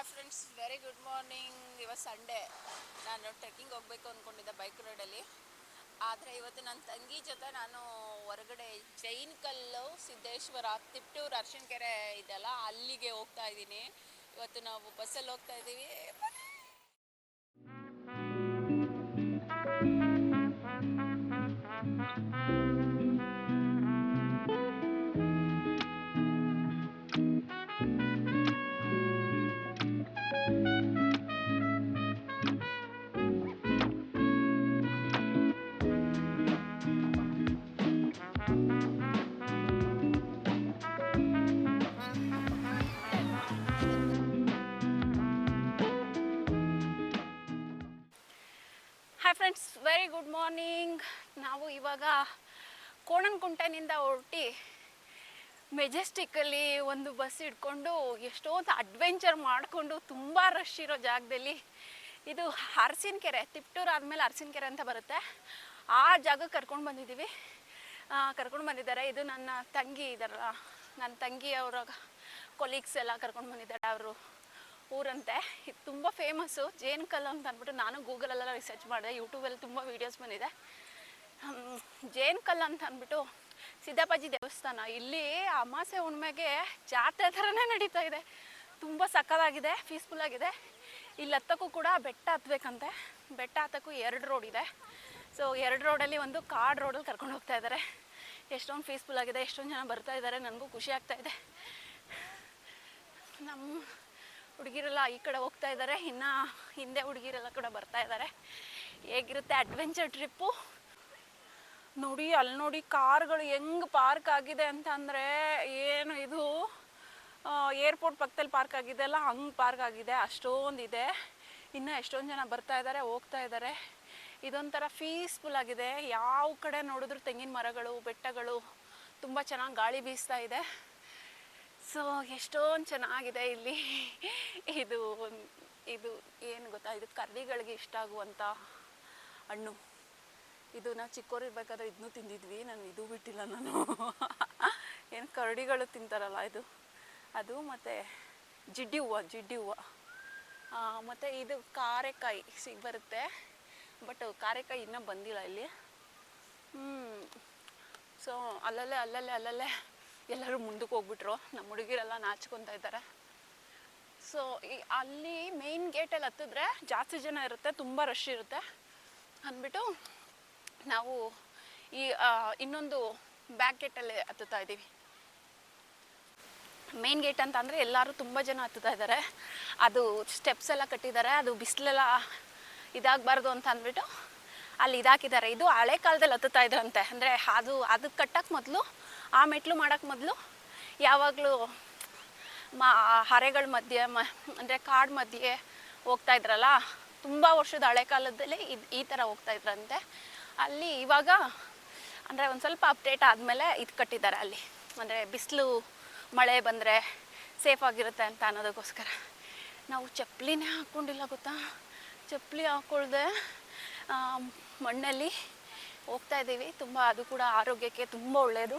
Hi friends very good morning ಇವತ್ತು Sunday ನಾನು trekking ಹೋಗಬೇಕು ಅಂದ್ಕೊಂಡಿದ್ದೆ ಬೈಕ್ ರೋಡಲ್ಲಿ ಆದರೆ ಇವತ್ತು ನನ್ನ ತಂಗಿ ಜೊತೆ ನಾನು ಹೊರಗಡೆ ಜೈನ್ ಕಲ್ಲು, ಸಿದ್ದೇಶ್ವರ, ತಿಪ್ಟೂರು ಅರ್ಶಿಣಕೆರೆ ಇದೆಲ್ಲ ಅಲ್ಲಿಗೆ ಹೋಗ್ತಾ ಇದ್ದೀನಿ. ಇವತ್ತು ನಾವು ಬಸ್ಸಲ್ಲಿ ಹೋಗ್ತಾ ಇದ್ದೀವಿ. Hi friends very good morning ನಾವು ಇವಾಗ ಕೋಣನಕುಂಟೆನಿಂದ ಹೊರಟಿ ಮೆಜೆಸ್ಟಿಕ್ಕಲ್ಲಿ ಒಂದು ಬಸ್ ಹಿಡ್ಕೊಂಡು ಎಷ್ಟೊಂದು ಅಡ್ವೆಂಚರ್ ಮಾಡಿಕೊಂಡು ತುಂಬ ರಶ್ ಇರೋ ಜಾಗದಲ್ಲಿ ಇದು ಅರಸಿನಕೆರೆ ತಿಪ್ಟೂರು ಆದಮೇಲೆ ಅರಸಿನಕೆರೆ ಅಂತ ಬರುತ್ತೆ. ಆ ಜಾಗಕ್ಕೆ ಕರ್ಕೊಂಡು ಬಂದಿದ್ದೀವಿ. ಕರ್ಕೊಂಡು ಬಂದಿದ್ದಾರೆ. ಇದು ನನ್ನ ತಂಗಿ ಇದಾರಲ್ಲ ನನ್ನ ತಂಗಿ ಅವರ ಕೊಲೀಗ್ಸ್ ಎಲ್ಲ ಕರ್ಕೊಂಡು ಬಂದಿದ್ದಾರೆ. ಅವರು ಊರಂತೆ ಇದು ತುಂಬ ಫೇಮಸ್ಸು ಜೇನು ಕಲ್ಲು ಅಂತ ಅಂದ್ಬಿಟ್ಟು ನಾನು ಗೂಗಲಲ್ಲೆಲ್ಲ ರಿಸರ್ಚ್ ಮಾಡಿದೆ. ಯೂಟ್ಯೂಬಲ್ಲಿ ತುಂಬ ವೀಡಿಯೋಸ್ ಬಂದಿದೆ. ಜೇನ್ ಜೇನು ಕಲ್ಲು ಅಂತ ಅಂದ್ಬಿಟ್ಟು ಸಿದ್ದಪ್ಪಾಜಿ ದೇವಸ್ಥಾನ. ಇಲ್ಲಿ ಅಮಾಸೆ ಹುಣ್ಮೆಗೆ ಜಾತ್ರೆ ಥರನೇ ನಡೀತಾ ಇದೆ. ತುಂಬ ಸಕ್ಕದಾಗಿದೆ ಪೀಸ್ಫುಲ್ ಆಗಿದೆ. ಇಲ್ಲಿ ಹತ್ತಕ್ಕೂ ಕೂಡ ಬೆಟ್ಟ ಹತ್ಬೇಕಂತೆ. ಬೆಟ್ಟ ಹತ್ತಕ್ಕೂ ಎರಡು ರೋಡ್ ಇದೆ. ಸೊ ಎರಡು ರೋಡಲ್ಲಿ ಒಂದು ಕಾಡ್ ರೋಡಲ್ಲಿ ಕರ್ಕೊಂಡು ಹೋಗ್ತಾ ಇದ್ದಾರೆ ಎಷ್ಟೊಂದು ಪೀಸ್ಫುಲ್ ಆಗಿದೆ, ಎಷ್ಟೊಂದು ಜನ ಬರ್ತಾ ಇದ್ದಾರೆ ನನಗೂ ಖುಷಿ ಆಗ್ತಾ ಇದೆ. ನಮ್ಮ ಹುಡುಗಿರೆಲ್ಲ ಈ ಕಡೆ ಹೋಗ್ತಾ ಇದ್ದಾರೆ ಇನ್ನು ಹಿಂದೆ ಹುಡುಗಿರೆಲ್ಲ ಕೂಡ ಬರ್ತಾ ಇದ್ದಾರೆ ಹೇಗಿರುತ್ತೆ ಅಡ್ವೆಂಚರ್ ಟ್ರಿಪ್ಪು ನೋಡಿ, ಅಲ್ಲಿ ನೋಡಿ ಕಾರ್ಗಳು ಹೆಂಗ್ ಪಾರ್ಕ್ ಆಗಿದೆ ಅಂತ ಅಂದರೆ ಏನು ಇದು ಏರ್ಪೋರ್ಟ್ ಪಕ್ಕದಲ್ಲಿ ಪಾರ್ಕ್ ಆಗಿದೆ ಅಲ್ಲ, ಹಂಗೆ ಪಾರ್ಕ್ ಆಗಿದೆ ಅಷ್ಟೊಂದು ಇದೆ ಇನ್ನು ಎಷ್ಟೊಂದು ಜನ ಬರ್ತಾ ಇದ್ದಾರೆ ಹೋಗ್ತಾ ಇದ್ದಾರೆ ಇದೊಂಥರ ಪೀಸ್ಫುಲ್ ಆಗಿದೆ. ಯಾವ ಕಡೆ ನೋಡಿದ್ರು ತೆಂಗಿನ ಮರಗಳು, ಬೆಟ್ಟಗಳು, ತುಂಬ ಚೆನ್ನಾಗಿ ಗಾಳಿ ಬೀಸ್ತಾ ಇದೆ. ಸೊ, ಎಷ್ಟೊಂದು ಚೆನ್ನಾಗಿದೆ ಇಲ್ಲಿ. ಇದು ಇದು ಏನು ಗೊತ್ತಾ, ಇದು ಕರಡಿಗಳಿಗೆ ಇಷ್ಟ ಆಗುವಂಥ ಹಣ್ಣು. ಇದು ನಾವು ಚಿಕ್ಕವರಿರ್ಬೇಕಾದ್ರೆ ಇದನ್ನು ತಿಂದಿದ್ವಿ, ನಾನು ಇದು ಬಿಟ್ಟಿಲ್ಲ ನಾನು. ಏನು ಕರಡಿಗಳು ತಿಂತಾರಲ್ಲ ಇದು. ಅದು ಮತ್ತು ಜಿಡ್ಡಿ ಹೂವು ಜಿಡ್ಡಿ ಹೂವು. ಮತ್ತು ಇದು ಕಾರೆಕಾಯಿ ಸಿಗ್ ಬರುತ್ತೆ. ಬಟ್ ಕಾರೆಕಾಯಿ ಇನ್ನೂ ಬಂದಿಲ್ಲ ಇಲ್ಲಿ. ಹ್ಞೂ ಸೊ, ಅಲ್ಲಲ್ಲೇ ಅಲ್ಲಲ್ಲೇ ಅಲ್ಲಲ್ಲೇ. ಎಲ್ಲರೂ ಮುಂದಕ್ಕೆ ಹೋಗ್ಬಿಟ್ರು. ನಮ್ಮ ಹುಡುಗಿರೆಲ್ಲ ನಾಚ್ಕೊತಾ ಇದ್ದಾರೆ. ಸೊ ಈ ಅಲ್ಲಿ ಮೇಯ್ನ್ ಗೇಟಲ್ಲಿ ಹತ್ತಿದ್ರೆ ಜಾಸ್ತಿ ಜನ ಇರುತ್ತೆ, ತುಂಬ ರಶ್ ಇರುತ್ತೆ ಅಂದ್ಬಿಟ್ಟು ನಾವು ಈ ಇನ್ನೊಂದು ಬ್ಯಾಕ್ ಗೇಟಲ್ಲಿ ಹತ್ತುತ್ತಾ ಇದ್ದೀವಿ. ಮೇನ್ ಗೇಟ್ ಅಂತ ಅಂದರೆ ಎಲ್ಲರೂ ತುಂಬ ಜನ ಹತ್ತುತ್ತಾ ಇದ್ದಾರೆ. ಅದು ಸ್ಟೆಪ್ಸ್ ಎಲ್ಲ ಕಟ್ಟಿದ್ದಾರೆ, ಅದು ಬಿಸಿಲೆಲ್ಲ ಇದಾಗಬಾರ್ದು ಅಂತ ಅಂದ್ಬಿಟ್ಟು ಅಲ್ಲಿ ಇದಾಕಿದ್ದಾರೆ. ಇದು ಹಳೆ ಕಾಲದಲ್ಲಿ ಹತ್ತುತ್ತಾ ಇದ್ರಂತೆ. ಅಂದರೆ ಅದು ಅದಕ್ಕೆ ಕಟ್ಟಕ್ಕೆ ಮೊದಲು ಆ ಮೆಟ್ಲು ಮಾಡೋಕ್ಕೆ ಮೊದಲು ಯಾವಾಗಲೂ ಮಾ, ಹರೆಗಳ ಮಧ್ಯೆ, ಮ, ಅಂದರೆ ಕಾಡು ಮಧ್ಯೆ ಹೋಗ್ತಾ ಇದ್ರಲ್ಲ, ತುಂಬ ವರ್ಷದ ಹಳೆ ಕಾಲದಲ್ಲಿ ಇದು ಈ ಥರ ಹೋಗ್ತಾ ಇದ್ರಂತೆ. ಅಲ್ಲಿ ಇವಾಗ ಅಂದರೆ ಒಂದು ಸ್ವಲ್ಪ ಅಪ್ಡೇಟ್ ಆದಮೇಲೆ ಇದು ಕಟ್ಟಿದ್ದಾರೆ ಅಲ್ಲಿ. ಅಂದರೆ ಬಿಸಿಲು, ಮಳೆ ಬಂದರೆ ಸೇಫ್ ಆಗಿರುತ್ತೆ ಅಂತ ಅನ್ನೋದಕ್ಕೋಸ್ಕರ. ನಾವು ಚಪ್ಪಲಿನೇ ಹಾಕ್ಕೊಂಡಿಲ್ಲ ಗೊತ್ತಾ? ಚಪ್ಪಲಿ ಹಾಕ್ಕೊಳ್ದೆ ಮಣ್ಣಲ್ಲಿ ಹೋಗ್ತಾ ಇದ್ದೀವಿ. ತುಂಬ ಅದು ಕೂಡ ಆರೋಗ್ಯಕ್ಕೆ ತುಂಬ ಒಳ್ಳೆಯದು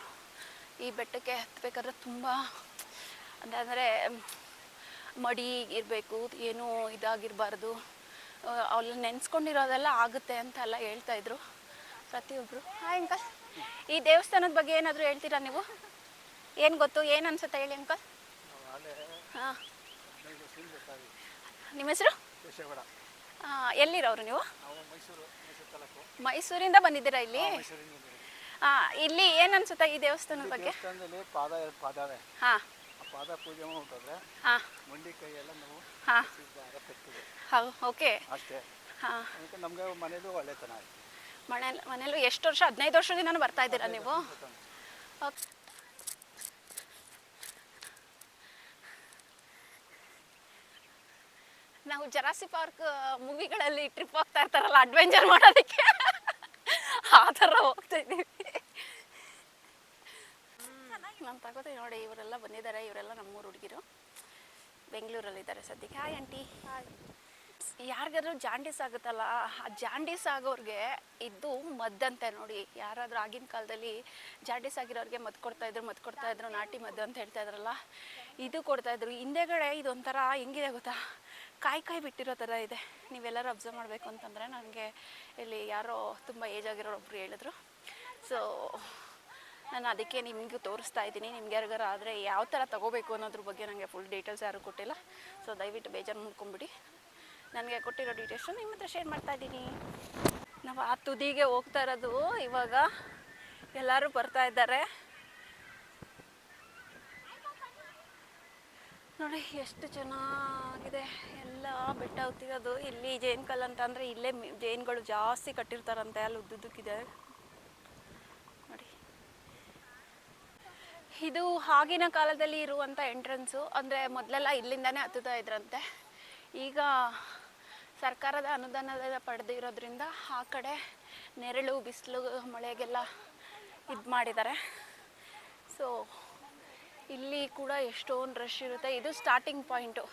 ಈ ಬೆಟ್ಟಕ್ಕೆ ಹತ್ತಬೇಕಾದ್ರೆ ತುಂಬ ಅಂದರೆ ಮಡಿ ಇರಬೇಕು ಏನೂ ಇದಾಗಿರಬಾರ್ದು. ಅವಲ್ಲ ನೆನೆಸ್ಕೊಂಡಿರೋದೆಲ್ಲ ಆಗುತ್ತೆ ಅಂತ ಎಲ್ಲ ಹೇಳ್ತಾ ಇದ್ರು ಪ್ರತಿಯೊಬ್ಬರು ಹಾಯ್ ಅಂಕಲ್ ಈ ದೇವಸ್ಥಾನದ ಬಗ್ಗೆ ಏನಾದರೂ ಹೇಳ್ತೀರಾ ನೀವು? ಏನು ಗೊತ್ತು ಏನು ಅನ್ಸುತ್ತೆ ಹೇಳಿ ಅಂಕಲ್ ಹಾಂ. ನಿಮ್ಮ ಹೆಸರು? ಎಲ್ಲಿರೋರು ನೀವು? ಮೈಸೂರಿಂದ ಬಂದಿದ್ದೀರಾ ಇಲ್ಲಿ. ಆ, ಇಲ್ಲಿ ಏನ್ ಅನ್ಸುತ್ತೆ ಈ ದೇವಸ್ಥಾನದ ಬಗ್ಗೆ? ದೇವಸ್ಥಾನದಲ್ಲಿ ಪಾದ ಎರಡು ಪಾದವೇ ಹಾಂ. ಆ ಪಾದ ಪೂಜೆ ಮಾಡಿಬಿಟ್ರೆ ಹಾಂ. ಮಂಡಿ ಕೈಯೆಲ್ಲ ನಾವು ಹಾಂ. ಕಟ್ತೀವಿ ಹೌ ಓಕೆ. ಅಷ್ಟೇ. ಹಾ. ಅದಕ್ಕೆ ನಮಗೆ ಮನೇಲೂ ಒಳ್ಳೆತನ ಆಯ್ತು. ಮನೇಲಿ ಮನೇಲೂ ಎಷ್ಟು ವರ್ಷ ಹದಿನೈದು ವರ್ಷದಿಂದ ಬರ್ತಾ ಇದ್ದೀರಾ ನೀವು? ಓಕೆ. ನಾವು ಜರಾಸಿ ಪಾರ್ಕ್ ಮೂವಿಗಳಲ್ಲಿ ಟ್ರಿಪ್ ಹೋಗ್ತಾ ಇರ್ತಾರಲ್ಲ ಅಡ್ವೆಂಚರ್ ಮಾಡೋದಕ್ಕೆ? ಆ ಥರ ಹೋಗ್ತಾ ಇದ್ದೀವಿ. ನಾನು ತಗೋತೀನಿ ನೋಡಿ ಇವರೆಲ್ಲ ಬಂದಿದ್ದಾರೆ ಇವರೆಲ್ಲ ನಮ್ಮೂರು ಹುಡುಗಿರು. ಬೆಂಗಳೂರಲ್ಲಿದ್ದಾರೆ ಸದ್ಯಕ್ಕೆ. ಹಾಯ್ ಆಂಟಿ ಯಾರಿಗಾದ್ರೂ ಜಾಂಡೀಸ್ ಆಗುತ್ತಲ್ಲ? ಆ ಜಾಂಡೀಸ್ ಆಗೋರಿಗೆ ಇದು ಮದ್ದಂತೆ ನೋಡಿ. ಯಾರಾದರೂ ಆಗಿನ ಕಾಲದಲ್ಲಿ ಜಾಂಡೀಸ್ ಆಗಿರೋರಿಗೆ ಮದ್ದು ಕೊಡ್ತಾ ಇದ್ರು ಮದ್ದು ಕೊಡ್ತಾ ಇದ್ರು ನಾಟಿ ಮದ್ದು ಅಂತ ಹೇಳ್ತಾ ಇದ್ರಲ್ಲ? ಇದು ಕೊಡ್ತಾ ಇದ್ರು. ಹಿಂದೆಗಡೆ ಇದೊಂಥರ ಹೆಂಗಿದೆ ಗೊತ್ತಾ? ಕಾಯಿ ಕಾಯಿ ಬಿಟ್ಟಿರೋ ಥರ ಇದೆ. ನೀವೆಲ್ಲರೂ ಅಬ್ಸರ್ವ್ ಮಾಡಬೇಕು ಅಂತಂದರೆ ನನಗೆ ಇಲ್ಲಿ ಯಾರೋ ತುಂಬ ಏಜ್ ಆಗಿರೋರು ಒಬ್ಬರು ಹೇಳಿದ್ರು. ಸೊ ನಾನು ಅದಕ್ಕೆ ನಿಮಗೂ ತೋರಿಸ್ತಾ ಇದ್ದೀನಿ. ನಿಮ್ಗೆ ಯಾರಿಗಾರು ಆದರೆ ಯಾವ ಥರ ತೊಗೋಬೇಕು ಅನ್ನೋದ್ರ ಬಗ್ಗೆ ನನಗೆ ಫುಲ್ ಡೀಟೇಲ್ಸ್ ಯಾರು ಕೊಟ್ಟಿಲ್ಲ. ಸೊ ದಯವಿಟ್ಟು ಬೇಜಾರು ಮಾಡ್ಕೊಂಬಿಡಿ. ನನಗೆ ಕೊಟ್ಟಿರೋ ಡೀಟೇಲ್ಸು ನಿಮ್ಮ ಹತ್ರ ಶೇರ್ ಮಾಡ್ತಾ ಇದ್ದೀನಿ. ನಾವು ಆ ತುದಿಗೆ ಹೋಗ್ತಾ ಇರೋದು ಇವಾಗ ಎಲ್ಲರೂ ಬರ್ತಾ ಇದ್ದಾರೆ. ನೋಡಿ, ಎಷ್ಟು ಚೆನ್ನಾಗಿದೆ. ಎಲ್ಲ ಬೆಟ್ಟ ಹತ್ತಿರೋದು. ಇಲ್ಲಿ ಜೈನ್ ಕಲ್ ಅಂತ ಅಂದರೆ ಇಲ್ಲೇ ಜೈನ್ಗಳು ಜಾಸ್ತಿ ಕಟ್ಟಿರ್ತಾರಂತೆ. ಅಲ್ಲಿ ಉದ್ದುದ್ದಕ್ಕಿದೆ. ಇದು ಆಗಿನ ಕಾಲದಲ್ಲಿ ಇರುವಂಥ ಎಂಟ್ರೆನ್ಸು ಅಂದರೆ ಮೊದಲೆಲ್ಲ ಇಲ್ಲಿಂದಾನೇ ಹತ್ತುತ್ತಾ ಇದ್ರಂತೆ. ಈಗ ಸರ್ಕಾರದ ಅನುದಾನ ಪಡೆದಿರೋದ್ರಿಂದ ಆ ಕಡೆ ನೆರಳು, ಬಿಸಿಲು, ಮಳೆಗೆಲ್ಲ ಇದು ಮಾಡಿದ್ದಾರೆ. ಸೊ ಇಲ್ಲಿ ಕೂಡ ಎಷ್ಟೊಂದು ರಶ್ ಇರುತ್ತೆ. ಇದು ಸ್ಟಾರ್ಟಿಂಗ್ ಪಾಯಿಂಟು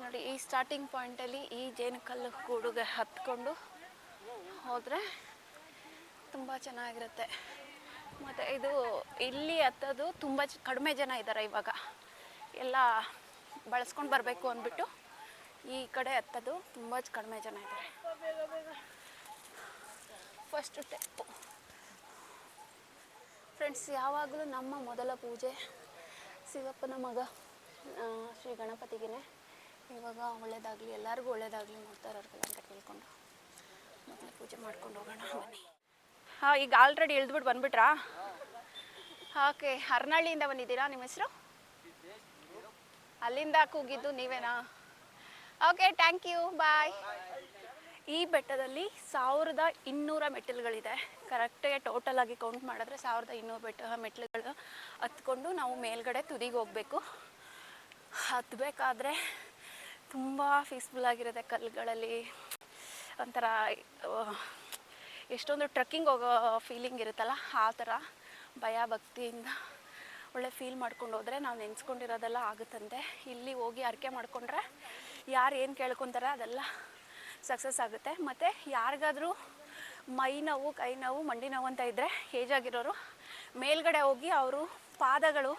ನೋಡಿ, ಈ ಸ್ಟಾರ್ಟಿಂಗ್ ಪಾಯಿಂಟಲ್ಲಿ ಈ ಜೇನುಕಲ್ಲು ಗೂಡುಗೆ ಹತ್ಕೊಂಡು ಹೋದರೆ ತುಂಬ ಚೆನ್ನಾಗಿರುತ್ತೆ. ಮತ್ತು ಇದು ಇಲ್ಲಿ ಹತ್ತೋದು ತುಂಬ ಕಡಿಮೆ ಜನ ಇದ್ದಾರೆ ಇವಾಗ. ಎಲ್ಲ ಬಳಸ್ಕೊಂಡು ಬರಬೇಕು ಅಂದ್ಬಿಟ್ಟು ಈ ಕಡೆ ಹತ್ತೋದು ತುಂಬ ಕಡಿಮೆ ಜನ ಇದ್ದಾರೆ ಫಸ್ಟ್ ಸ್ಟೆಪ್ ಫ್ರೆಂಡ್ಸ್ ಯಾವಾಗಲೂ ನಮ್ಮ ಮೊದಲ ಪೂಜೆ ಶಿವಪ್ಪನ ಮಗ ಶ್ರೀ ಗಣಪತಿಗೆ ಇವಾಗ ಒಳ್ಳೇದಾಗಲಿ, ಎಲ್ಲರಿಗೂ ಒಳ್ಳೇದಾಗಲಿ ನೋಡ್ತಾ ಅಂತ ಕೇಳಿಕೊಂಡು ಮೊದಲ ಪೂಜೆ ಮಾಡ್ಕೊಂಡು ಹೋಗೋಣ, ಬನ್ನಿ. ಹಾಂ, ಈಗ ಆಲ್ರೆಡಿ ಇಳಿದ್ಬಿಟ್ಟು ಬಂದ್ಬಿಟ್ರಾ? ಓಕೆ ಹರ್ನಳ್ಳಿಯಿಂದ ಬಂದಿದ್ದೀರಾ ನಿಮ್ಮ ಹೆಸರು? ಅಲ್ಲಿಂದ ಕೂಗಿದ್ದು ನೀವೇನಾ? ಓಕೆ ಥ್ಯಾಂಕ್ ಯು ಬಾಯ್ ಈ ಬೆಟ್ಟದಲ್ಲಿ ಸಾವಿರದ ಇನ್ನೂರ ಮೆಟ್ಟಿಲುಗಳಿದೆ. ಕರೆಕ್ಟಾಗಿ ಟೋಟಲ್ ಆಗಿ ಕೌಂಟ್ ಮಾಡಿದ್ರೆ ಸಾವಿರದ ಇನ್ನೂರು ಬೆಟ್ಟ, ಮೆಟ್ಟಿಲುಗಳು ಹತ್ಕೊಂಡು ನಾವು ಮೇಲ್ಗಡೆ ತುದಿಗೆ ಹೋಗಬೇಕು. ಹತ್ತಬೇಕಾದ್ರೆ ತುಂಬ ಪೀಸ್ಫುಲ್ ಆಗಿರುತ್ತೆ ಕಲ್ಲುಗಳಲ್ಲಿ. ಒಂಥರ ಎಷ್ಟೊಂದು ಟ್ರಕ್ಕಿಂಗ್ ಹೋಗೋ ಫೀಲಿಂಗ್ ಇರುತ್ತಲ್ಲ, ಆ ಥರ ಭಯ ಭಕ್ತಿಯಿಂದ ಒಳ್ಳೆ ಫೀಲ್ ಮಾಡ್ಕೊಂಡು ಹೋದರೆ ನಾವು ನೆನೆಸ್ಕೊಂಡಿರೋದೆಲ್ಲ ಆಗುತ್ತಂತೆ. ಇಲ್ಲಿ ಹೋಗಿ ಅರ್ಕೆ ಮಾಡ್ಕೊಂಡ್ರೆ ಯಾರು ಏನು ಕೇಳ್ಕೊತಾರೆ ಅದೆಲ್ಲ ಸಕ್ಸಸ್ ಆಗುತ್ತೆ. ಮತ್ತು ಯಾರಿಗಾದರೂ ಮೈ ನೋವು, ಕೈ ನೋವು, ಮಂಡಿ ನೋವು ಅಂತ ಇದ್ದರೆ ಏಜ್ ಆಗಿರೋರು, ಮೇಲ್ಗಡೆ ಹೋಗಿ ಅವರು ಪಾದಗಳು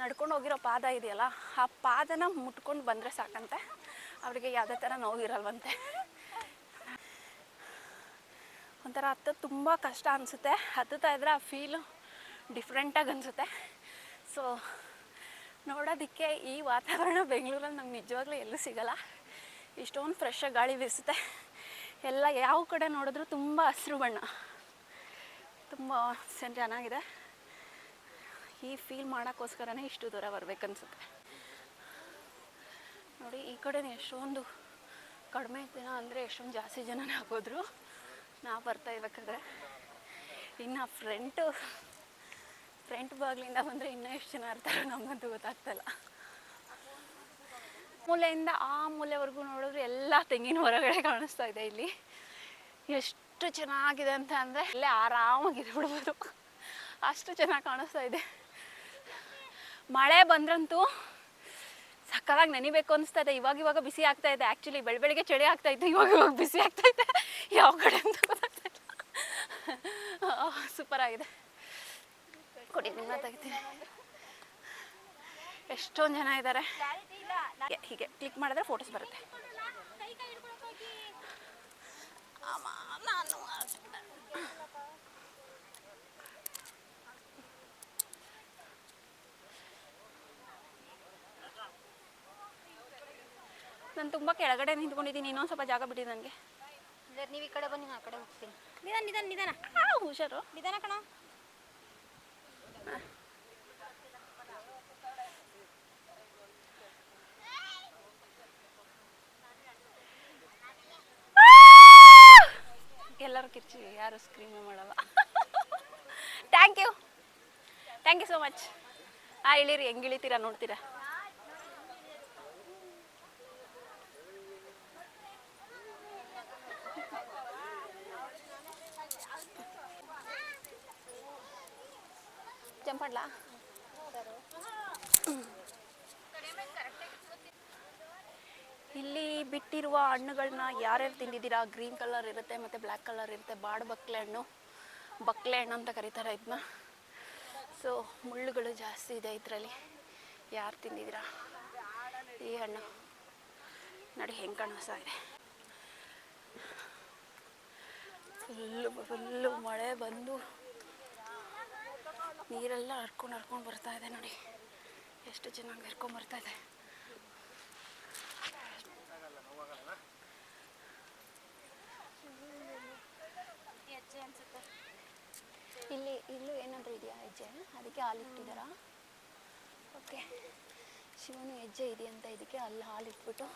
ನಡ್ಕೊಂಡು ಹೋಗಿರೋ ಪಾದ ಇದೆಯಲ್ಲ, ಆ ಪಾದನ ಮುಟ್ಕೊಂಡು ಬಂದರೆ ಸಾಕಂತೆ. ಅವರಿಗೆ ಯಾವುದೇ ಥರ ನೋವಿರಲ್ವಂತೆ. ಒಂಥರ ಹತ್ತೋದು ತುಂಬ ಕಷ್ಟ ಅನಿಸುತ್ತೆ. ಹತ್ತುತ್ತಾ ಇದ್ರೆ ಆ ಫೀಲು ಡಿಫ್ರೆಂಟಾಗಿ ಅನಿಸುತ್ತೆ. ಸೊ ನೋಡೋದಕ್ಕೆ ಈ ವಾತಾವರಣ ಬೆಂಗಳೂರಲ್ಲಿ ನಮ್ಗೆ ನಿಜವಾಗ್ಲೂ ಎಲ್ಲೂ ಸಿಗಲ್ಲ. ಇಷ್ಟೊಂದು ಫ್ರೆಶ್ಶಾಗಿ ಗಾಳಿ ಬೀಸುತ್ತೆ. ಎಲ್ಲ ಯಾವ ಕಡೆ ನೋಡಿದ್ರು ತುಂಬ ಹಸಿರು ಬಣ್ಣ. ತುಂಬ ಚೆನ್ನಾಗಿದೆ ಈ ಫೀಲ್ ಮಾಡೋಕ್ಕೋಸ್ಕರನೇ ಇಷ್ಟು ದೂರ ಬರಬೇಕನ್ಸುತ್ತೆ ನೋಡಿ, ಈ ಕಡೆ ಎಷ್ಟೊಂದು ಕಡಿಮೆ ದಿನ ಅಂದರೆ ಎಷ್ಟೊಂದು ಜಾಸ್ತಿ ಜನನೇ ಆಗೋದ್ರು. ನಾವು ಬರ್ತಾ ಇರ್ಬೇಕಾದ್ರೆ. ಇನ್ನು ಫ್ರೆಂಟು ಫ್ರಂಟ್ ಬಾಗ್ಲಿಂದ ಬಂದರೆ ಇನ್ನೂ ಎಷ್ಟು ಜನ ಇರ್ತಾರೆ ನಮ್ಮಂತೂ ಗೊತ್ತಾಗ್ತಲ್ಲ. ಮೂಲೆಯಿಂದ ಆ ಮೂಲೆವರೆಗೂ ನೋಡಿದ್ರೆ ಎಲ್ಲ ತೆಂಗಿನ ಹೊರಗಡೆ ಕಾಣಿಸ್ತಾ ಇದೆ ಇಲ್ಲಿ. ಎಷ್ಟು ಚೆನ್ನಾಗಿದೆ ಅಂತ ಅಂದರೆ ಇಲ್ಲೇ ಆರಾಮಾಗಿದೆ ಬಿಡ್ಬೋದು ಅಷ್ಟು ಚೆನ್ನಾಗಿ ಕಾಣಿಸ್ತಾ ಇದೆ. ಮಳೆ ಬಂದ್ರಂತೂ ಸಕ್ಕತ್ತಾಗಿ ನೆನಿಬೇಕು ಅನಿಸ್ತಾ ಇದೆ ಇವಾಗ ಇವಾಗ ಬಿಸಿ ಆಗ್ತಾ ಇದೆ. ಆ್ಯಕ್ಚುಲಿ ಬೆಳ ಬೆಳಿಗ್ಗೆ ಚಳಿ ಆಗ್ತಾ ಇತ್ತು. ಇವಾಗ ಇವಾಗ ಬಿಸಿ ಆಗ್ತಾ ಇದೆ. ಯಾವ ಕಡೆ ಅಂತ ಸೂಪರ್ ಆಗಿದೆ. ಕೊಡಿ ನಿಮ್ಮ ತೆಗಿತೀನಿ ಎಷ್ಟೊಂದು ಜನ ಇದ್ದಾರೆ ಹೀಗೆ ಕ್ಲಿಕ್ ಮಾಡಿದ್ರೆ ಫೋಟೋಸ್ ಬರುತ್ತೆ. ನಾನು ನಾನು ತುಂಬ ಕೆಳಗಡೆ ನಿಂತ್ಕೊಂಡಿದ್ದೀನಿ ಇನ್ನೊಂದು ಸ್ವಲ್ಪ ಜಾಗ ಬಿಡಿ ನನಗೆ ನೀವು ಈ ಕಡೆ ಬನ್ನಿ ಆ ಕಡೆ ಹೋಗ್ತೀನಿ. ನಿಧಾನ ನಿಧಾನ ನಿಧಾನ. ಹುಷಾರು. ನಿಧಾನ ಕಣ. ಎಲ್ಲರೂ ಕಿರ್ಚಿ ಯಾರು ಸ್ಕ್ರೀಮೇ ಮಾಡಲ್ಲ. Thank you thank you so much ಹಾಂ ಇಳಿರಿ ಹೆಂಗೆ ಇಳಿತೀರಾ ನೋಡ್ತೀರಾ? ಹಣ್ಣುಗಳನ್ನ ಯಾರ್ಯಾರು ತಿಂದಿದ್ದೀರಾ? ಗ್ರೀನ್ ಕಲರ್ ಇರುತ್ತೆ ಮತ್ತು ಬ್ಲ್ಯಾಕ್ ಕಲರ್ ಇರುತ್ತೆ. ಬಾಡು ಬಕ್ಲೆ ಹಣ್ಣು. ಬಕ್ಲೆ ಹಣ್ಣು ಅಂತ ಕರೀತಾರೆ ಇದನ್ನ ಸೊ ಮುಳ್ಳುಗಳು ಜಾಸ್ತಿ ಇದೆ ಇದರಲ್ಲಿ. ಯಾರು ತಿಂದಿದ್ದೀರಾ? ಈ ಹಣ್ಣು. ನೋಡಿ, ಹೆಂಗೆ ಕಾಣಿಸ್ತಾ ಇದೆ. ಫುಲ್ಲು ಫುಲ್ಲು ಮಳೆ ಬಂದು ನೀರೆಲ್ಲ ಹರ್ಕೊಂಡು ಹರ್ಕೊಂಡು ಬರ್ತಾ ಇದೆ ನೋಡಿ. ಎಷ್ಟು ಚೆನ್ನಾಗಿ ಹರ್ಕೊಂಡು ಬರ್ತಾ ಇದೆ. ಇಲ್ಲಿ, ಇಲ್ಲೂ ಏನಾದರೂ ಇದೆಯಾ ಹೆಜ್ಜೆ? ಅದಕ್ಕೆ ಹಾಲು ಇಟ್ಟಿದ್ದಾರಾ? ಓಕೆ ಶಿವನು ಹೆಜ್ಜೆ ಇದೆಯಂತ ಇದಕ್ಕೆ ಅಲ್ಲಿ ಹಾಲು ಇಟ್ಬಿಟ್ಟು,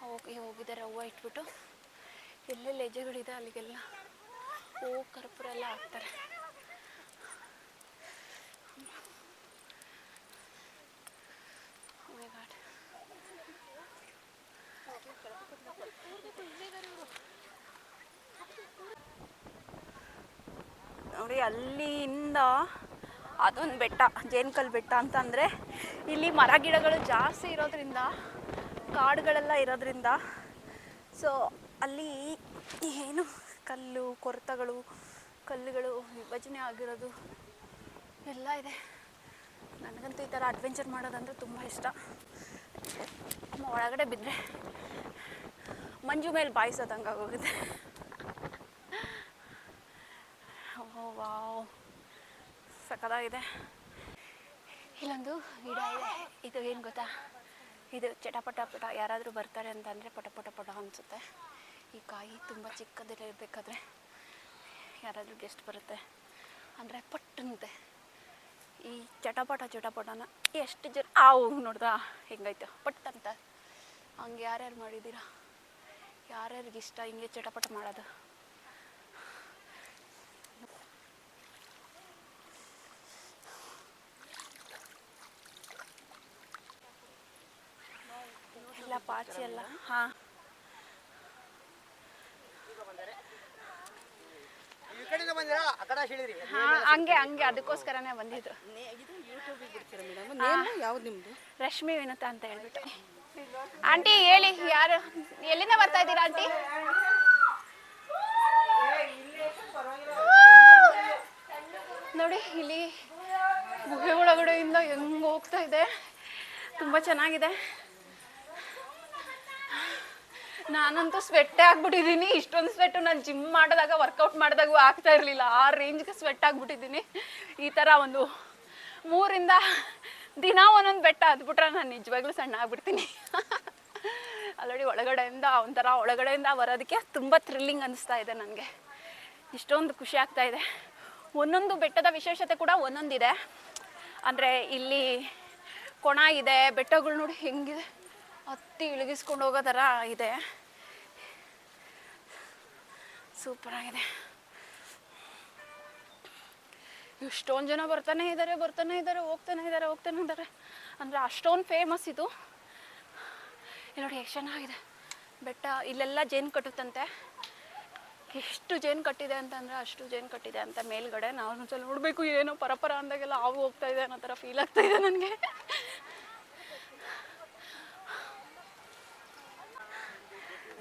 ಹೋಗಿ ಹೋಗಿದ್ದಾರೆ ಹೂವು ಇಟ್ಬಿಟ್ಟು ಎಲ್ಲೆಲ್ಲಿ ಹೆಜ್ಜೆಗಳಿದೆ ಅಲ್ಲಿಗೆಲ್ಲ. ಹೂವು ಕರ್ಪೂರ ಎಲ್ಲ ಹಾಕ್ತಾರೆ. Oh. ನೋಡಿ, ಅಲ್ಲಿಂದ ಅದೊಂದು ಬೆಟ್ಟ, ಜೇನ್ಕಲ್ ಬೆಟ್ಟ ಅಂತ ಅಂದರೆ ಇಲ್ಲಿ ಮರ ಗಿಡಗಳು ಜಾಸ್ತಿ ಇರೋದ್ರಿಂದ, ಕಾಡುಗಳೆಲ್ಲ ಇರೋದ್ರಿಂದ. ಸೊ ಅಲ್ಲಿ ಏನು ಕಲ್ಲು, ಕೊರತಗಳು, ಕಲ್ಲುಗಳು ವಿಭಜನೆ ಆಗಿರೋದು ಎಲ್ಲ ಇದೆ. ನನಗಂತೂ ಈ ಥರ ಅಡ್ವೆಂಚರ್ ಮಾಡೋದಂದ್ರೆ ತುಂಬ ಇಷ್ಟ. ಒಳಗಡೆ ಬಿದ್ದರೆ ಮಂಜು ಮೇಲೆ ಬಾಯಿಸೋದಂಗೆ ಆಗೋಗುತ್ತೆ. Oh, wow. ಸಖತ್ತಾಗಿದೆ. ಇಲ್ಲೊಂದು ಗಿಡ ಇದೆ. ಇದು ಏನು ಗೊತ್ತಾ? ಇದು ಚಟಪಟ ಪಟ ಯಾರಾದರೂ ಬರ್ತಾರೆ ಅಂತಂದರೆ ಪಟ ಪಟ ಪಟ ಅನಿಸುತ್ತೆ. ಈ ಕಾಯಿ ತುಂಬ ಚಿಕ್ಕದಿರಬೇಕಾದ್ರೆ ಯಾರಾದರೂ ಗೆಸ್ಟ್ ಬರುತ್ತೆ ಅಂದರೆ ಪಟ್ಟಂತೆ. ಈ ಚಟಪಟ ಚಟಪಟನ ಎಷ್ಟು ಜನ ಆವು, ನೋಡ್ದಾ? ಹೆಂಗೈತೆ? ಪಟ್ ಅಂತ ಹಂಗೆ ಯಾರ್ಯಾರು ಮಾಡಿದ್ದೀರಾ? ಯಾರ್ಯಾರಿಗೆ ಇಷ್ಟ ಹಿಂಗೆ ಚಟಪಟ ಮಾಡೋದು ಎಲ್ಲ ಪಾಚಿ ಎಲ್ಲ. ಹಾಂ. ಹಂಗೆ ಹಂಗೆ ಅದಕ್ಕೋಸ್ಕರನೇ ಬಂದಿದ್ದು ನೇಮ್ ಯಾವ್ದು ನಿಮ್ದು? ರಶ್ಮಿ ವಿನುತ ಅಂತ ಹೇಳ್ಬಿಟ್ಟು. ಆಂಟಿ ಹೇಳಿ ಯಾರು? ಎಲ್ಲಿಂದ ಬರ್ತಾ ಇದ್ದೀರಾ ಆಂಟಿ? ನೋಡಿ ಇಲ್ಲಿ ಗುಹೆ ಒಳಗಡೆಯಿಂದ ಹೆಂಗ್ ಹೋಗ್ತಾ ಇದೆ. ತುಂಬ ಚೆನ್ನಾಗಿದೆ. ನಾನಂತೂ ಸ್ವೆಟ್ಟೇ ಆಗ್ಬಿಟ್ಟಿದ್ದೀನಿ ಇಷ್ಟೊಂದು ಸ್ವೆಟ್ಟು ನಾನು ಜಿಮ್ ಮಾಡಿದಾಗ ವರ್ಕೌಟ್ ಮಾಡಿದಾಗ ಆಗ್ತಾ ಇರಲಿಲ್ಲ. ಆ ರೇಂಜ್ಗೆ ಸ್ವೆಟ್ ಆಗ್ಬಿಟ್ಟಿದ್ದೀನಿ ಈ ಥರ ಒಂದು ಮೂರಿಂದ ದಿನ ಒಂದೊಂದು ಬೆಟ್ಟ ಹತ್ಬಿಟ್ರೆ ನಾನು ನಿಜವಾಗ್ಲೂ ಸಣ್ಣ ಆಗ್ಬಿಡ್ತೀನಿ. ಆಲ್ರೆಡಿ ಒಳಗಡೆಯಿಂದ, ಒಂಥರ ಒಳಗಡೆಯಿಂದ ಬರೋದಕ್ಕೆ ತುಂಬ ಥ್ರಿಲ್ಲಿಂಗ್ ಅನಿಸ್ತಾ ಇದೆ ನನಗೆ. ಇಷ್ಟೊಂದು ಖುಷಿ ಆಗ್ತಾ ಇದೆ. ಒಂದೊಂದು ಬೆಟ್ಟದ ವಿಶೇಷತೆ ಕೂಡ ಒಂದೊಂದಿದೆ. ಅಂದರೆ ಇಲ್ಲಿ ಕೊಣ ಇದೆ, ಬೆಟ್ಟಗಳು ನೋಡಿ ಹೆಂಗಿದೆ. ಹತ್ತಿ ಇಳಗಿಸ್ಕೊಂಡು ಹೋಗೋ ಥರ ಇದೆ. ಸೂಪರ್ ಆಗಿದೆ. ಇಷ್ಟೊಂದು ಜನ ಬರ್ತಾನೆ ಇದ್ದಾರೆ ಬರ್ತಾನೆ ಇದ್ದಾರೆ ಹೋಗ್ತಾನೆ ಇದ್ದಾರೆ ಹೋಗ್ತಾನೆ ಇದ್ದಾರೆ ಅಂದರೆ ಅಷ್ಟೊಂದು ಫೇಮಸ್ ಇದು. ನೋಡಿ, ಎಷ್ಟು ಚೆನ್ನಾಗಿದೆ. ಬೆಟ್ಟ, ಇಲ್ಲೆಲ್ಲ ಜೇನು ಕಟ್ಟುತ್ತಂತೆ. ಎಷ್ಟು ಜೇನು ಕಟ್ಟಿದೆ ಅಂತಂದರೆ ಅಷ್ಟು ಜೇನು ಕಟ್ಟಿದೆ ಅಂತ ಮೇಲ್ಗಡೆ. ನಾವು ಒಂದ್ಸಲ ನೋಡಬೇಕು, ಏನೋ ಪರಪರ ಅಂದಾಗೆಲ್ಲ ಹಾವು ಹೋಗ್ತಾ ಇದೆ ಅನ್ನೋ ಥರ ಫೀಲ್ ಆಗ್ತಾ ಇದೆ ನನಗೆ.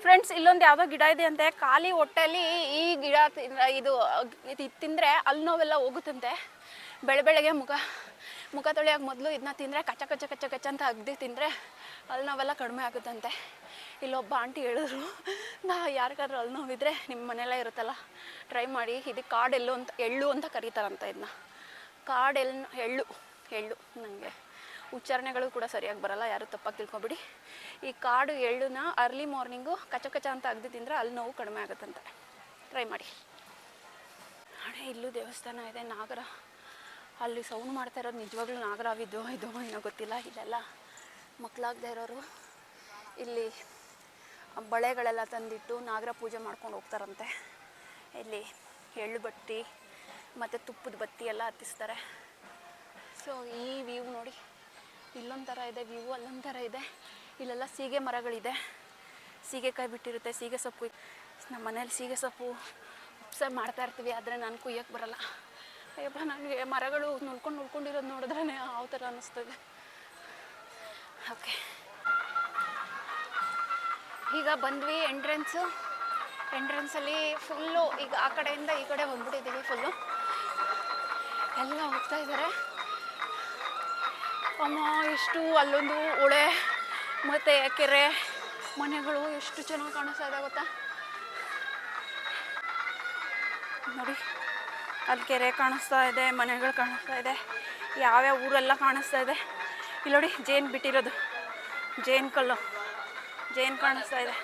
ಫ್ರೆಂಡ್ಸ್ ಇಲ್ಲೊಂದು ಯಾವುದೋ ಗಿಡ ಇದೆ ಅಂತೆ. ಖಾಲಿ ಹೊಟ್ಟೆಲಿ ಈ ಗಿಡ ಇದು ಇದು ತಿಂದರೆ ಅಲ್ಲಿ ನೋವೆಲ್ಲ ಹೋಗುತ್ತಂತೆ. ಬೆಳೆ, ಬೆಳಗ್ಗೆ ಮುಖ ಮುಖ ತೊಳೆಯೋಕೆ ಮೊದಲು ಇದನ್ನ ತಿಂದರೆ ಕಚ್ಚ ಕಚ್ಚ ಕಚ್ಚ ಕಚ್ಚ ಅಂತ ಅಗ್ದಿ ತಿಂದರೆ ಅಲ್ಲಿ ನೋವೆಲ್ಲ ಕಡಿಮೆ ಆಗುತ್ತಂತೆ. ಇಲ್ಲೊಬ್ಬ ಆಂಟಿ ಹೇಳಿದ್ರು, ನಾ ಯಾರಿಗಾದ್ರೂ ಅಲ್ಲಿ ನೋವಿದ್ರೆ ನಿಮ್ಮ ಮನೆಯಲ್ಲೇ ಇರುತ್ತಲ್ಲ, ಟ್ರೈ ಮಾಡಿ. ಕಾಡು ಎಲ್ಲು ಅಂತ, ಎಳ್ಳು ಅಂತ ಕರೀತಾರಂತ ಇದನ್ನ ಕಾಡು ಎಲ್ ಎಳ್ಳು ಎಳ್ಳು ನನಗೆ ಉಚ್ಚಾರಣೆಗಳು ಕೂಡ ಸರಿಯಾಗಿ ಬರಲ್ಲ, ಯಾರು ತಪ್ಪಾಗಿ ತಿಳ್ಕೊಬಿಡಿ. ಈ ಕಾಡು ಎಳ್ಳನ್ನ ಅರ್ಲಿ ಮಾರ್ನಿಂಗು ಕಚ ಕಚ ಅಂತ ಅಗ್ದು ತಿಂದರೆ ಅಲ್ಲಿ ನೋವು ಕಡಿಮೆ ಆಗುತ್ತಂತೆ. ಟ್ರೈ ಮಾಡಿ. ಹಣೆ ಇಲ್ಲೂ ದೇವಸ್ಥಾನ ಇದೆ, ನಾಗರ. ಅಲ್ಲಿ ಸೌಂಡ್ ಮಾಡ್ತಾ ಇರೋದು ನಿಜವಾಗ್ಲೂ ನಾಗರಾವಿದ್ದು ಇದು ಏನೋ ಗೊತ್ತಿಲ್ಲ, ಇಲ್ಲೆಲ್ಲ ಮಕ್ಕಳಾಗದೇ ಇರೋರು. ಇಲ್ಲಿ ಬಳೆಗಳೆಲ್ಲ ತಂದಿಟ್ಟು ನಾಗರ ಪೂಜೆ ಮಾಡ್ಕೊಂಡು ಹೋಗ್ತಾರಂತೆ. ಇಲ್ಲಿ ಎಳ್ಳು ಬಟ್ಟಿ ಮತ್ತು ತುಪ್ಪದ ಬತ್ತಿ ಎಲ್ಲ ಹತ್ತಿಸ್ತಾರೆ. ಸೊ ಈ ವ್ಯೂ ನೋಡಿ. ಇಲ್ಲೊಂದು ಥರ ಇದೆ ವ್ಯೂ ಅಲ್ಲೊಂದು ಥರ ಇದೆ. ಇಲ್ಲೆಲ್ಲ ಸೀಗೆ ಮರಗಳಿದೆ. ಸೀಗೆಕಾಯಿ ಬಿಟ್ಟಿರುತ್ತೆ, ಸೀಗೆ ಸೊಪ್ಪು. ನಮ್ಮ ಮನೇಲಿ ಸೀಗೆ ಸೊಪ್ಪು ಉಪ್ಸಾರು ಮಾಡ್ತಾ ಇರ್ತೀವಿ, ಆದರೆ ನಾನು ಕುಯ್ಯೋಕ್ಕೆ ಬರಲ್ಲ. ಅಯ್ಯಪ್ಪ ನನಗೆ ಮರಗಳು ನುಳ್ಕೊಂಡು ನುಳ್ಕೊಂಡಿರೋದು ನೋಡಿದ್ರೆ ಯಾವ ಥರ ಅನ್ನಿಸ್ತದೆ ಓಕೆ. ಈಗ ಬಂದ್ವಿ ಎಂಟ್ರೆನ್ಸು ಎಂಟ್ರೆನ್ಸಲ್ಲಿ ಫುಲ್ಲು ಈಗ ಆ ಕಡೆಯಿಂದ ಈ ಕಡೆ ಬಂದ್ಬಿಟ್ಟಿದ್ದೀವಿ ಫುಲ್ಲು ಎಲ್ಲ ಹೋಗ್ತಾ ಇದ್ದಾರೆ ಅಮ್ಮ, ಎಷ್ಟು ಅಲ್ಲೊಂದು ಹೊಳೆ ಮತ್ತು ಕೆರೆ, ಮನೆಗಳು ಎಷ್ಟು ಚೆನ್ನಾಗಿ ಕಾಣಿಸ್ತಾ ಇದೆ ಗೊತ್ತಾ? ನೋಡಿ, ಅಲ್ಲಿ ಕೆರೆ ಕಾಣಿಸ್ತಾ ಇದೆ, ಮನೆಗಳು ಕಾಣಿಸ್ತಾ ಇದೆ, ಯಾವ್ಯಾವ ಊರೆಲ್ಲ ಕಾಣಿಸ್ತಾ ಇದೆ. ಇಲ್ಲಿ ನೋಡಿ, ಜೇನು ಬಿಟ್ಟಿರೋದು, ಜೇನು ಕಲ್ಲು, ಜೇನು ಕಾಣಿಸ್ತಾ ಇದೆ.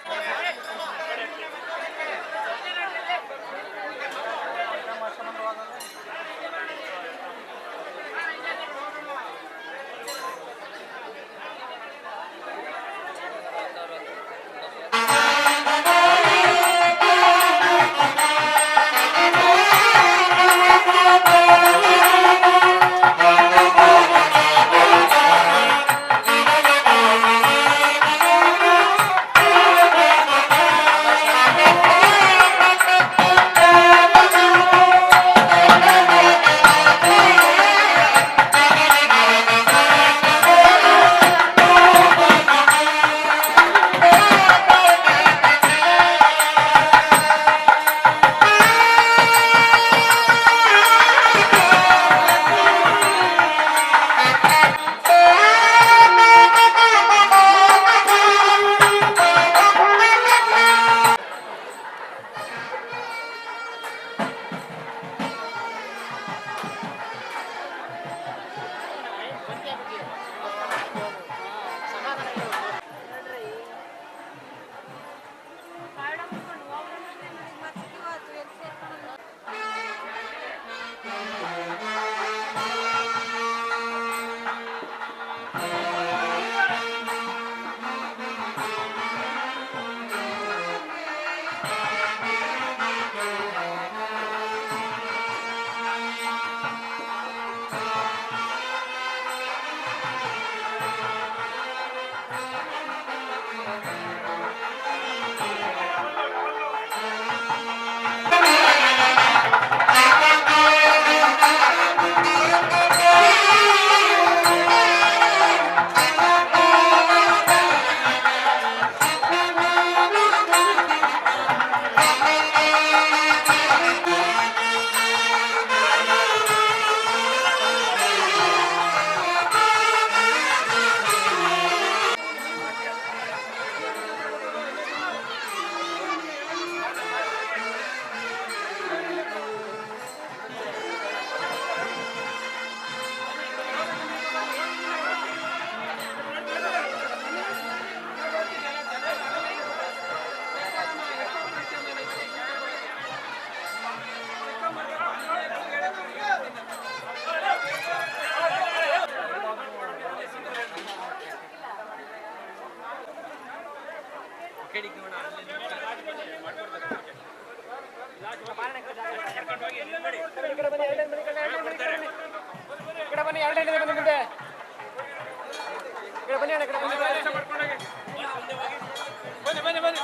ಬನ್ನಿ ಬನ್ನಿ ಬನ್ನಿ.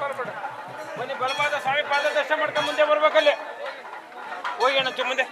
ಬರ್ಬೇಡ ಬನ್ನಿ ಬಲಪಾದ ಸ್ವಾಮಿ ಪಾದ ದರ್ಶನ ಮಾಡ್ಕೊಂಡು ಮುಂದೆ ಬರ್ಬೇಕಲ್ಲಿ. ಹೋಗಿ ಅಣ್ಣ ಮುಂದೆ.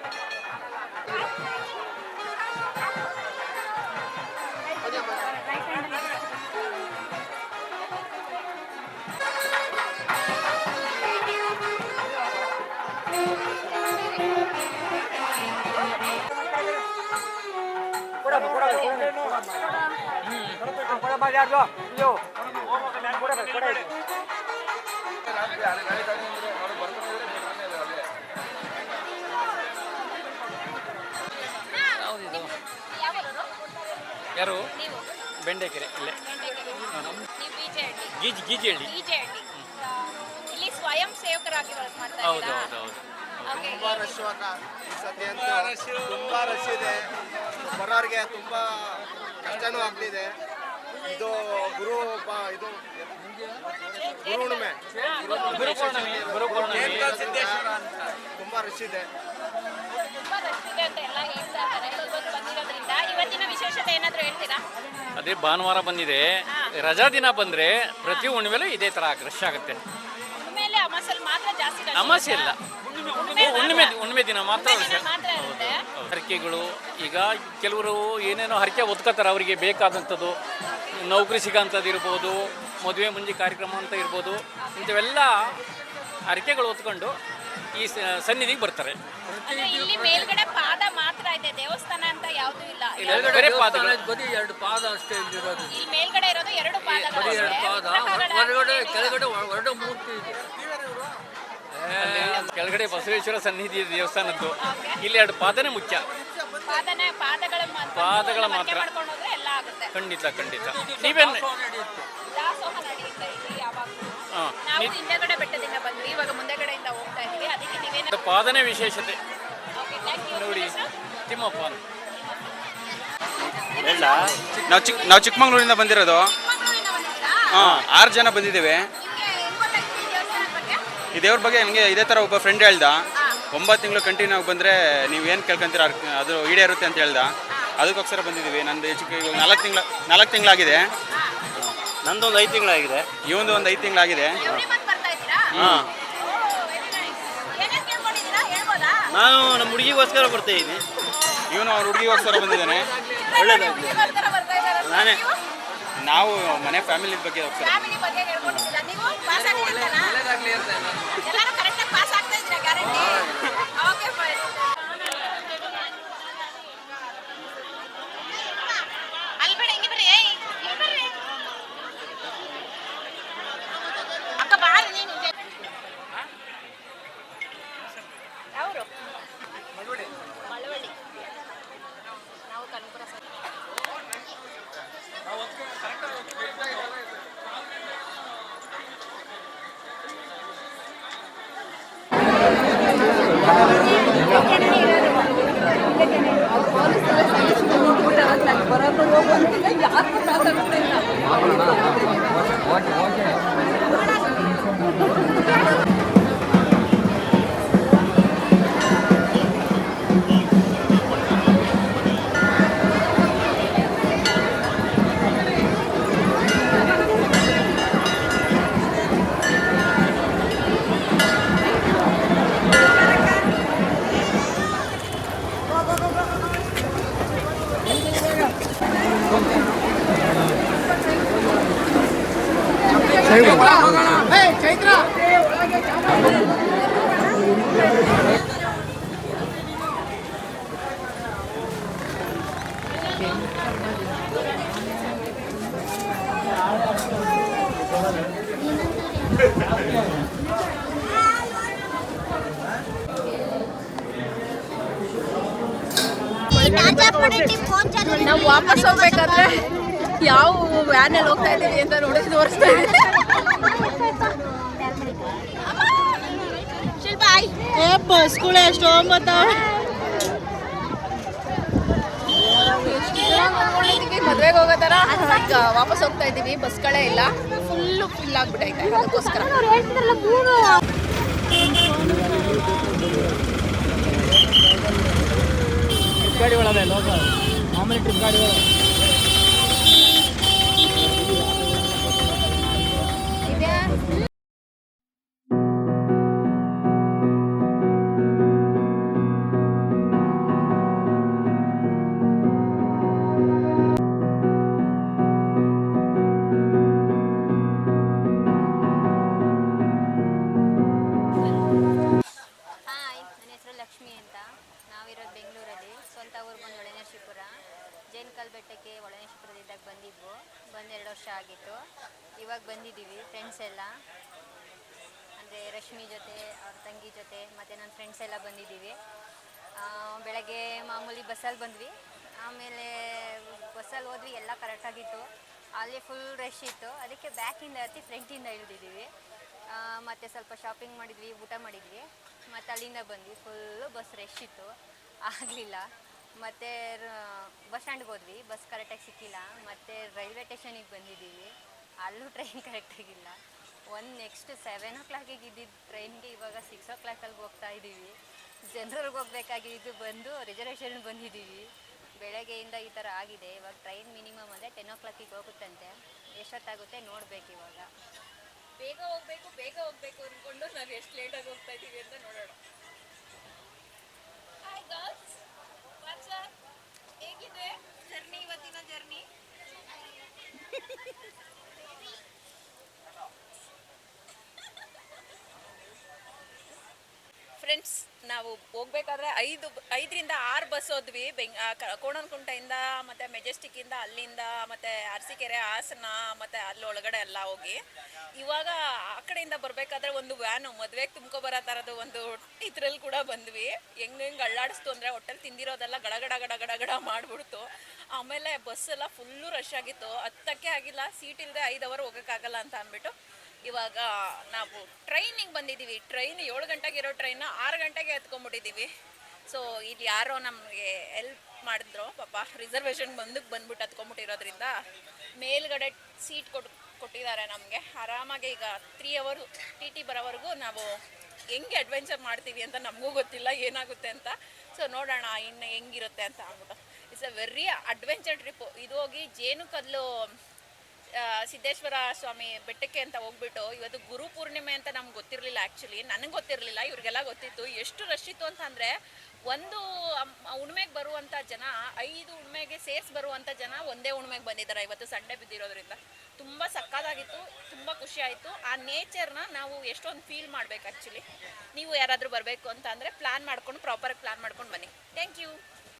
ಯಾರು? ಬೆಂಡೆಕೆರೆ ಇಲ್ಲೇ. ಗೀಜ್ ಗೀಜಿಹಳ್ಳಿ. ಇಲ್ಲಿ ಸ್ವಯಂ ಸೇವಕರಾಗಿ ವರ್ಕ್ ಮಾಡ್ತಾ ಹೌದು ಹೌದು ಹೌದು. ತುಂಬಾ ರಶ್ ತುಂಬ ರಶ್ ಇದೆ. ಬರೋರಿಗೆ ತುಂಬ ಕಷ್ಟನೂ ಆಗ್ತಿದೆ ಇದು ಗುರು ಪ- ಇದು ಗುರು ಹುಣ್ಣಿಮೆ ಗುರು ಪೌರ್ಣಮಿ ಗುರು ಪೌರ್ಣಮಿ ತುಂಬ ರಶ್ ಇದೆ. ತುಂಬಾ ರಶ್ ಇದೆ ಅಂತ ಎಲ್ಲ ಹೇಳ್ತಾ ಇದ್ದಾರೆ. ಇವತ್ತು ಬಂದಿರೋದ್ರಿಂದ ಇವತ್ತಿನ ವಿಶೇಷತೆ ಏನಾದ್ರು ಹೇಳ್ತೀರಾ? ಅದೇ ಭಾನುವಾರ ಬಂದಿದೆ. ರಜಾ ದಿನ ಬಂದ್ರೆ ಪ್ರತಿ ಹುಣ್ಣಿಮೆಲೂ ಇದೇ ತರ ರಶ್ ಆಗುತ್ತೆ. ಅಮಾಸೆ ಇಲ್ಲ. ಹುಣ್ಣಿಮೆ ಹುಣ್ಣಿಮೆ ದಿನ ಮಾತ್ರ ಇರುತ್ತೆ. ಹರಕೆಗಳು ಈಗ ಕೆಲವರು ಏನೇನೋ ಹರಕೆ ಒದ್ಕೋತಾರೆ ಅವರಿಗೆ ಬೇಕಾದಂಥದ್ದು. ನೌಕರಿ ಸಿಗೋಂಥದ್ದು ಇರ್ಬೋದು ಮದುವೆ ಮುಂಜಿ ಕಾರ್ಯಕ್ರಮ ಅಂತ ಇರ್ಬೋದು ಇಂಥವೆಲ್ಲ ಹರಕೆಗಳು ಹೊತ್ಕೊಂಡು ಈ ಸ- ಸನ್ನಿಧಿಗೆ ಬರ್ತಾರೆ. ಇಲ್ಲಿ ಮೇಲ್ಗಡೆ ಪಾದ ಮಾತ್ರ ಇದೆ. ದೇವಸ್ಥಾನ ಅಂತ ಯಾವ್ದು ಇಲ್ಲ. ಬರೀ ಎರಡು ಪಾದ ಅಷ್ಟೇ ಇಲ್ಲಿರೋದು ಇಲ್ಲಿ ಮೇಲ್ಗಡೆ ಇರೋದು ಎರಡು ಪಾದಗಳು ಎರಡು ಪಾದ. ಹೊರಗಡೆ ಕೆಳಗಡೆ ಹೊರಗಡೆ ಮೂರ್ತಿ ಇದೆ. ಅಲ್ಲಿ ಕೆಳಗಡೆ ಬಸವೇಶ್ವರ ಸನ್ನಿಧಿ ಇದೆ ದೇವಸ್ಥಾನದ್ದು. ಇಲ್ಲಿ ಎರಡು ಪಾದನೆ ಮುಖ್ಯ. ಪಾದನೆ ಪಾದಗಳ ಮಾತ್ರ. ಪಾದಗಳ ಮಾತ್ರ. ಮಾಡ್ಕೊಂಡು ಹೋದ್ರೆ ಎಲ್ಲ ಆಗುತ್ತೆ. ಖಂಡಿತ ಖಂಡಿತ. ನೀವೇನು ದಾಸೋಹ ನಡೆಯುತ್ತೆ ಇಲ್ಲಿ ಯಾವಾಗ್ಲೂ. ಹಾಂ. ನಾವು ಹಿಂದೆಗಡೆ ಬೆಟ್ಟದಿಂದ ಬಂದ್ವಿ ಇವಾಗ ಮುಂದೆಗಡೆಯಿಂದ ಹೋಗ್ತಾ ಇದೀವಿ ಅದಕ್ಕೆ ನೀವೇನು ಪಾದನೇ ವಿಶೇಷತೆ. ಓಕೆ ಥ್ಯಾಂಕ್ ಯು ನೋಡಿ ತಿಮ್ಮಪ್ಪ. ಅಂತ ನಾವು ಚಿಕ್ಕ ನಾವು ಚಿಕ್ಕಮಂಗ್ಳೂರಿಂದ ಬಂದಿರೋದು? ಹಾಂ ಆರು ಜನ ಬಂದಿದ್ದೇವೆ. ಈ ದೇವ್ರ ಬಗ್ಗೆ ನನಗೆ ಇದೇ ಥರ ಒಬ್ಬ ಫ್ರೆಂಡ್ ಹೇಳ್ದ. ಒಂಬತ್ತು ತಿಂಗಳು ಕಂಟಿನ್ಯೂ ಆಗಿ ಬಂದರೆ ನೀವು ಏನು ಕೇಳ್ಕೊಂತೀರ? ಅದು ಅದು ಈಡೇರುತ್ತೆ ಅಂತ ಹೇಳ್ದ. ಅದಕ್ಕೋಸ್ಕರ ಬಂದಿದ್ದೀವಿ ನಂದು ಹೆಚ್ಚು ಇವಾಗ ನಾಲ್ಕು ತಿಂಗಳ ನಾಲ್ಕು ತಿಂಗಳಾಗಿದೆ. ನಂದೊಂದು ಒಂದು ಐದು ತಿಂಗಳಾಗಿದೆ. ಇವಂದು ಒಂದು ಐದು ತಿಂಗಳಾಗಿದೆ. ಹಾಂ ವೆರಿ ನೈಸ್ ಏನೇನು ಕೇಳ್ಕೊಂಡಿದ್ದೀರಾ? ಹೇಳ್ಬೋದಾ? ನಾನು ನಮ್ಮ ಹುಡುಗಿಗೋಸ್ಕರ ಬರ್ತಾ ಇದ್ದೀನಿ. ಇವನು ಅವ್ರ ಹುಡುಗಿಗೋಸ್ಕರ ಬಂದಿದ್ದಾನೆ. ಇದ್ದಾರೆ ನಾನೇ. ನಾವು? ಮನೆ ಫ್ಯಾಮಿಲಿ ಬಗ್ಗೆ ಹೋಗ್ತಾರೆ ನಾವು ವಾಪಸ್ ಹೋಗ್ಬೇಕಾದ್ರೆ ಯಾವ ವ್ಯಾನ್ ಅಲ್ಲಿ ಹೋಗ್ತಾ ಇದ್ದೀವಿ ಅಂತ ನೋಡಿ ತೋರಿಸ್ತಾ ಇದ್ದೀವಿ ಏ ಸ್ಕೂಲ್ ಎಷ್ಟು ಒಂಬತ್ತು ಮದ್ವೆಗೆ ಹೋಗೋ ಥರ ಈಗ ವಾಪಸ್ ಹೋಗ್ತಾ ಇದ್ದೀವಿ ಬಸ್ಗಳೇ ಇಲ್ಲ. ಫುಲ್ಲು ಫುಲ್ ಆಗ್ಬಿಟ್ಟೈತೆ ಅದಕ್ಕೋಸ್ಕರ. ಗಾಡಿ ಒಳಗೆ ಲೋಕಲ್ ಮಾಮೂಲಿ ಟ್ರಿಪ್ ಗಾಡಿಗಳು ಬಂದಿದ್ವು. ಬಂದು ಎರಡು ವರ್ಷ ಆಗಿತ್ತು. ಇವಾಗ ಬಂದಿದ್ದೀವಿ ಫ್ರೆಂಡ್ಸ್ ಎಲ್ಲ. ಅಂದರೆ ರಶ್ಮಿ ಜೊತೆ, ಅವ್ರ ತಂಗಿ ಜೊತೆ, ಮತ್ತು ನನ್ನ ಫ್ರೆಂಡ್ಸ್ ಎಲ್ಲ ಬಂದಿದ್ದೀವಿ. ಬೆಳಗ್ಗೆ ಮಾಮೂಲಿ ಬಸ್ಸಲ್ಲಿ ಬಂದ್ವಿ. ಆಮೇಲೆ ಬಸ್ಸಲ್ಲಿ ಹೋದ್ವಿ, ಎಲ್ಲ ಕರೆಕ್ಟಾಗಿತ್ತು ಅಲ್ಲಿ ಫುಲ್ ರಶ್ ಇತ್ತು. ಅದಕ್ಕೆ ಬ್ಯಾಕಿಂದ ಹತ್ತಿ ಫ್ರಂಟಿಂದ ಇಳಿದಿದ್ದೀವಿ. ಮತ್ತು ಸ್ವಲ್ಪ ಶಾಪಿಂಗ್ ಮಾಡಿದ್ವಿ, ಊಟ ಮಾಡಿದ್ವಿ. ಮತ್ತು ಅಲ್ಲಿಂದ ಬಂದ್ವಿ. ಫುಲ್ಲು ಬಸ್ ರಶ್ ಇತ್ತು. ಆಗಲಿಲ್ಲ. ಮತ್ತು ಬಸ್ ಸ್ಟ್ಯಾಂಡ್ಗೆ ಹೋದ್ವಿ. ಬಸ್ ಕರೆಕ್ಟಾಗಿ ಸಿಕ್ಕಿಲ್ಲ. ಮತ್ತು ರೈಲ್ವೆ ಸ್ಟೇಷನಿಗೆ ಬಂದಿದ್ದೀವಿ. ಅಲ್ಲೂ ಟ್ರೈನ್ ಕರೆಕ್ಟಾಗಿಲ್ಲ ಒಂದು ನೆಕ್ಸ್ಟ್ ಸೆವೆನ್ ಓ ಕ್ಲಾಕಿಗೆ ಇದ್ದಿದ್ದು ಟ್ರೈನ್ಗೆ ಇವಾಗ ಸಿಕ್ಸ್ ಓ ಕ್ಲಾಕಲ್ಲಿ ಹೋಗ್ತಾ ಇದ್ದೀವಿ. ಜನರಲ್ಗೆ ಹೋಗ್ಬೇಕಾಗಿದ್ದು ಬಂದು ರಿಸರ್ವೇಷನ್ ಬಂದಿದ್ದೀವಿ. ಬೆಳಗ್ಗೆಯಿಂದ ಈ ಥರ ಆಗಿದೆ. ಇವಾಗ ಟ್ರೈನ್ ಮಿನಿಮಮ್ ಅಂದರೆ ಟೆನ್ ಓ ಕ್ಲಾಕಿಗೆ ಹೋಗುತ್ತಂತೆ. ಎಷ್ಟೊತ್ತಾಗುತ್ತೆ ನೋಡಬೇಕು ಇವಾಗ. ಬೇಗ ಹೋಗ್ಬೇಕು ಬೇಗ ಹೋಗ್ಬೇಕು ಅಂದ್ಕೊಂಡು ನಾವು ಎಷ್ಟು ಲೇಟಾಗಿ ಹೋಗ್ತಾ ಇದ್ದೀವಿ ಅಂತ ನೋಡೋಣ. ಹಾಯ್ ಗರ್ಲ್ಸ್ ವಾಟ್ಸಪ್ ಹೇಗಿದೆ ಜರ್ನಿ ಇವತ್ತಿನ ಜರ್ನಿ ಫ್ರೆಂಡ್ಸ್ ನಾವು ಹೋಗ್ಬೇಕಾದ್ರೆ ಐದು, ಐದರಿಂದ ಆರು ಬಸ್ ಹೋದ್ವಿ. ಬೆಂಗ್ ಕೋಣನಕುಂಟೆಯಿಂದ, ಮತ್ತು ಮೆಜೆಸ್ಟಿಕ್ಕಿಂದ ಅಲ್ಲಿಂದ, ಮತ್ತು ಅರಸೀಕೆರೆ ಹಾಸನ, ಮತ್ತು ಅಲ್ಲಿ ಒಳಗಡೆ ಎಲ್ಲ ಹೋಗಿ. ಇವಾಗ ಆ ಕಡೆಯಿಂದ ಬರಬೇಕಾದ್ರೆ ಒಂದು ವ್ಯಾನು ಮದುವೆಗೆ ತುಂಬ್ಕೊಬರೋ ಥರದ್ದು ಒಂದು ಇದ್ರಲ್ಲಿ ಕೂಡ ಬಂದ್ವಿ. ಹೆಂಗೆ ಹೆಂಗೆ ಅಳ್ಳಾಡಿಸ್ತು ಅಂದರೆ ಹೊಟ್ಟೆಲಿ ತಿಂದಿರೋದೆಲ್ಲ ಗಡಗಡ ಗಡ ಗಡ ಗಡ ಮಾಡಿಬಿಡ್ತು. ಆಮೇಲೆ ಬಸ್ ಎಲ್ಲ ಫುಲ್ಲು ರಶ್ ಆಗಿತ್ತು. ಹತ್ತಕ್ಕೆ ಆಗಿಲ್ಲ ಸೀಟ್ ಇಲ್ಲದೆ ಐದು ಅವರ್ ಹೋಗೋಕ್ಕಾಗಲ್ಲ ಅಂತ ಅಂದ್ಬಿಟ್ಟು ಇವಾಗ ನಾವು ಟ್ರೈನಿಗೆ ಬಂದಿದ್ದೀವಿ. ಟ್ರೈನ್ ಏಳು ಗಂಟೆಗೆ ಇರೋ ಟ್ರೈನ್ ಆರು ಗಂಟೆಗೆ ಎತ್ಕೊಂಡ್ಬಿಟ್ಟಿದ್ದೀವಿ. ಸೊ ಇಲ್ಲಿ ಯಾರೋ ನಮಗೆ ಹೆಲ್ಪ್ ಮಾಡಿದ್ರು. ಪಾಪ ರಿಸರ್ವೇಷನ್ ಬಂದಕ್ಕೆ ಬಂದ್ಬಿಟ್ಟು ಹತ್ಕೊಂಡ್ಬಿಟ್ಟಿರೋದ್ರಿಂದ ಮೇಲ್ಗಡೆ ಸೀಟ್ ಕೊಟ್ಟು ಕೊಟ್ಟಿದ್ದಾರೆ ನಮಗೆ. ಆರಾಮಾಗಿ ಈಗ ತ್ರೀ ಅವರ್ ಟಿ ಟಿ ಬರೋವರೆಗೂ ನಾವು ಹೆಂಗೆ ಅಡ್ವೆಂಚರ್ ಮಾಡ್ತೀವಿ ಅಂತ ನಮಗೂ ಗೊತ್ತಿಲ್ಲ. ಏನಾಗುತ್ತೆ ಅಂತ. ಸೊ ನೋಡೋಣ ಇನ್ನು ಹೆಂಗಿರುತ್ತೆ ಅಂತ ಅಂದ್ಬಿಟ್ಟು. It's a very adventure trip ಇದು ಹೋಗಿ ಜೇನುಕಲ್ಲು ಸಿದ್ದೇಶ್ವರ ಸ್ವಾಮಿ ಬೆಟ್ಟಕ್ಕೆ ಅಂತ ಹೋಗ್ಬಿಟ್ಟು ಇವತ್ತು ಗುರು ಪೂರ್ಣಿಮೆ ಅಂತ ನಮ್ಗೆ ಗೊತ್ತಿರಲಿಲ್ಲ ಆ್ಯಕ್ಚುಲಿ ನನಗೆ ಗೊತ್ತಿರಲಿಲ್ಲ, ಇವ್ರಿಗೆಲ್ಲ ಗೊತ್ತಿತ್ತು. ಎಷ್ಟು ರಶ್ ಇತ್ತು ಅಂತಂದರೆ ಒಂದು ಉಣ್ಮೆಗೆ ಬರುವಂಥ ಜನ, ಐದು ಉಣ್ಮೆಗೆ ಸೇರಿಸಿ ಬರುವಂಥ ಜನ ಒಂದೇ ಉಣ್ಮೆಗೆ ಬಂದಿದ್ದಾರೆ ಇವತ್ತು ಸಂಡೆ ಬಿದ್ದಿರೋದ್ರಿಂದ. ತುಂಬ ಸಕ್ಕತ್ತಾಗಿತ್ತು ತುಂಬ ಖುಷಿ ಆಯಿತು. ಆ ನೇಚರ್ನ ನಾವು ಎಷ್ಟೊಂದು ಫೀಲ್ ಮಾಡ್ಬೇಕು ಆ್ಯಕ್ಚುಲಿ ನೀವು ಯಾರಾದರೂ ಬರಬೇಕು ಅಂತ ಅಂದರೆ ಪ್ಲ್ಯಾನ್ ಮಾಡ್ಕೊಂಡು ಪ್ರಾಪರಾಗಿ ಪ್ಲ್ಯಾನ್ ಮಾಡ್ಕೊಂಡು ಬನ್ನಿ. Thank you